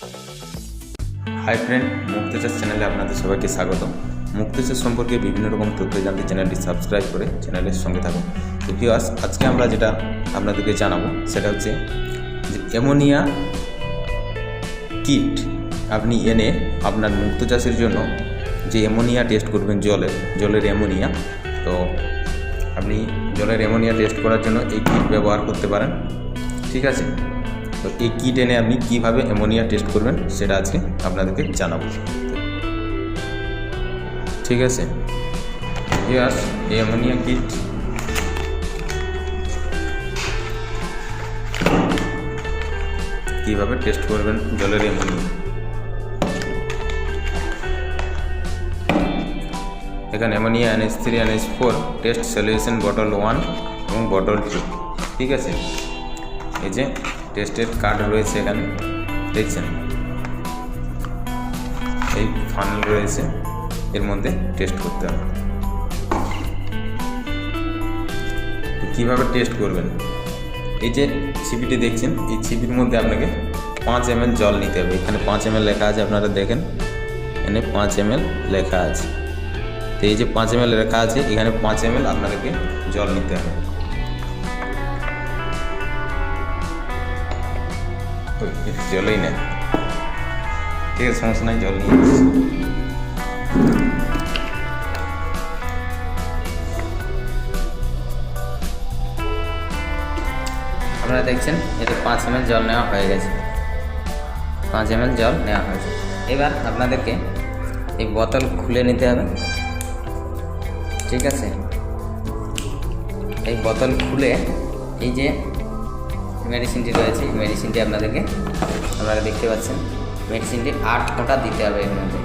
Hi friend মুক্তচাষ চ্যানেলে আপনাদের সবাইকে স্বাগত মুক্তচাষ সম্পর্কে বিভিন্ন রকম তথ্য জানতে চ্যানেলটি সাবস্ক্রাইব করে চ্যানেলের সঙ্গে থাকুন। তো ভিউয়ার্স আজকে আমরা যেটা আপনাদেরকে জানাব, সেটা হচ্ছে যে অ্যামোনিয়া কিট আপনি এনে আপনার মুক্ত চাষের জন্য যে অ্যামোনিয়া টেস্ট করবেন জলের জলের অ্যামোনিয়া, তো আপনি জলের অ্যামোনিয়া টেস্ট করার জন্য এই কিট ব্যবহার করতে পারেন। ঠিক আছে? তো এই কিট এনে আপনি কীভাবে অ্যামোনিয়া টেস্ট করবেন সেটা আজকে আপনাদেরকে জানাব। ঠিক আছে? ইয়াস এই অ্যামোনিয়া কিট কীভাবে টেস্ট করবেন জলের অ্যামোনিয়া এখানে ammonia NS three NS four test solution bottle one এবং বটল টু ঠিক আছে? এই যে টেস্টের কার্ড রয়েছে এখানে, দেখছেন? এই ফানেল রয়েছে, এর মধ্যে টেস্ট করতে হবে। কীভাবে টেস্ট করবেন? এই যে ছিপিটি দেখছেন, এই ছিপির মধ্যে আপনাকে পাঁচ এম জল নিতে হবে। এখানে পাঁচ এম লেখা আছে, আপনারা দেখেন। এখানে পাঁচ এম লেখা আছে। তো এই যে পাঁচ এম লেখা আছে, এখানে পাঁচ এম আপনাদেরকে জল নিতে হবে। জলই নেই ঠিক আছে, সমস্যা নাই, জল নিয়ে আপনারা দেখছেন এতে পাঁচ এম জল নেওয়া হয়ে গেছে। পাঁচ এম জল নেওয়া হয়েছে। এবার আপনাদেরকে এই বোতল খুলে নিতে হবে। ঠিক আছে? এই বোতল খুলে এই যে মেডিসিনটি রয়েছে মেডিসিনটি আপনাদেরকে, আপনারা দেখতে পাচ্ছেন। মেডিসিনটি আট ফোঁটা দিতে হবে এর মধ্যে।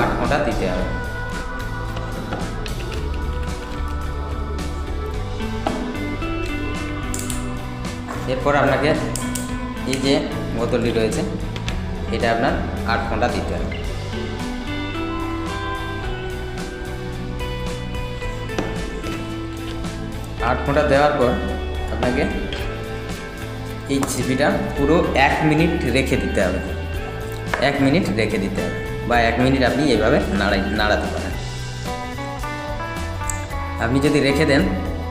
আট ফোঁটা দিতে হবে। এরপর আপনাকে এই যে বোতলটি রয়েছে, এটা আপনার আট ফোঁটা দিতে হবে। আট ফোঁটা দেওয়ার পর আপনাকে এই ছিপিটা পুরো এক মিনিট রেখে দিতে হবে। এক মিনিট রেখে দিতে হবে বা এক মিনিট আপনি এইভাবে নাড়াই, নাড়াতে পারেন। আপনি যদি রেখে দেন,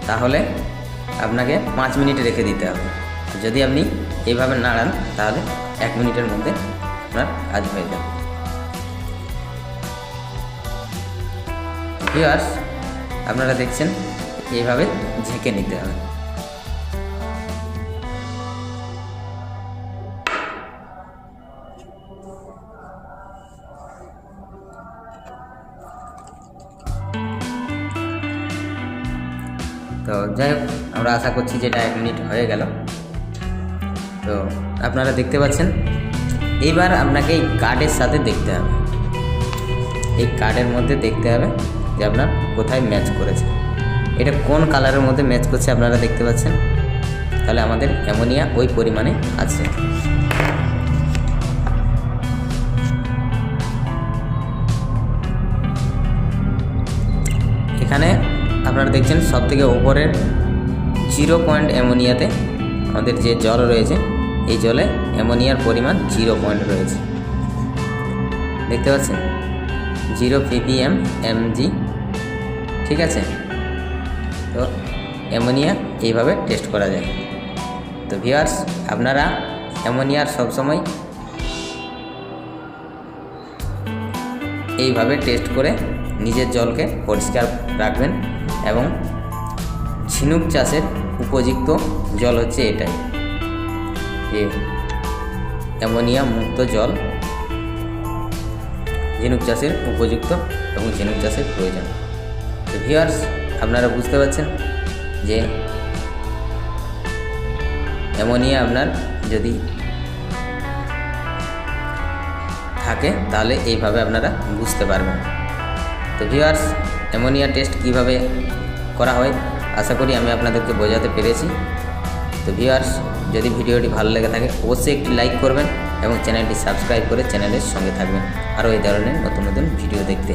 তাহলে আপনাকে পাঁচ মিনিট রেখে দিতে হবে। যদি আপনি এইভাবে নাড়ান, তাহলে এক মিনিটের মধ্যে আপনার কাজ হয়ে যাবে। আপনারা দেখছেন এইভাবে ঝেঁকে নিতে হবে তো যাই হোক, আমরা আশা করছি যেটা এক মিনিট হয়ে গেল। তো আপনারা দেখতে পাচ্ছেন, এইবার আপনাকে এই কার্ডের সাথে দেখতে হবে। এই কার্ডের মধ্যে দেখতে হবে যে আপনার কোথায় ম্যাচ করেছে। এটা কোন কালারের মধ্যে ম্যাচ করছে আপনারা দেখতে পাচ্ছেন? তাহলে আমাদের অ্যামোনিয়া ওই পরিমাণে আছে। এখানে আপনারা দেখছেন সব থেকে ওপরের জিরো পয়েন্ট অ্যামোনিয়াতে আমাদের যে জল রয়েছে, এই জলে অ্যামোনিয়ার পরিমাণ জিরো পয়েন্ট রয়েছে। দেখতে পাচ্ছেন? Zero ppm mg. ঠিক আছে? তো অ্যামোনিয়া এইভাবে টেস্ট করা যায়। তো ভিউয়ার্স, আপনারা অ্যামোনিয়ার সবসময় এইভাবে টেস্ট করে নিজের জলকে পরিষ্কার রাখবেন এবং ঝিনুক চাষের উপযুক্ত জল হচ্ছে এটাই। যে অ্যামোনিয়া মুক্ত জল ঝিনুক চাষের উপযুক্ত এবং ঝিনুক চাষের প্রয়োজন। তো ভিউয়ার্স আপনারা বুঝতে পারছেন যে অ্যামোনিয়া আপনার যদি থাকে তাহলে এইভাবে আপনারা বুঝতে পারবেন। তো ভিউয়ার্স অ্যামোনিয়া টেস্ট কীভাবে করা হয়, আশা করি আমি আপনাদেরকে বোঝাতে পেরেছি। তো ভিউয়ার্স যদি ভিডিওটি ভালো লেগে থাকে, অবশ্যই একটি লাইক করবেন এবং চ্যানেলটি সাবস্ক্রাইব করে চ্যানেলের সঙ্গে থাকবেন। আরও এই ধরনের নতুন নতুন ভিডিও দেখতে।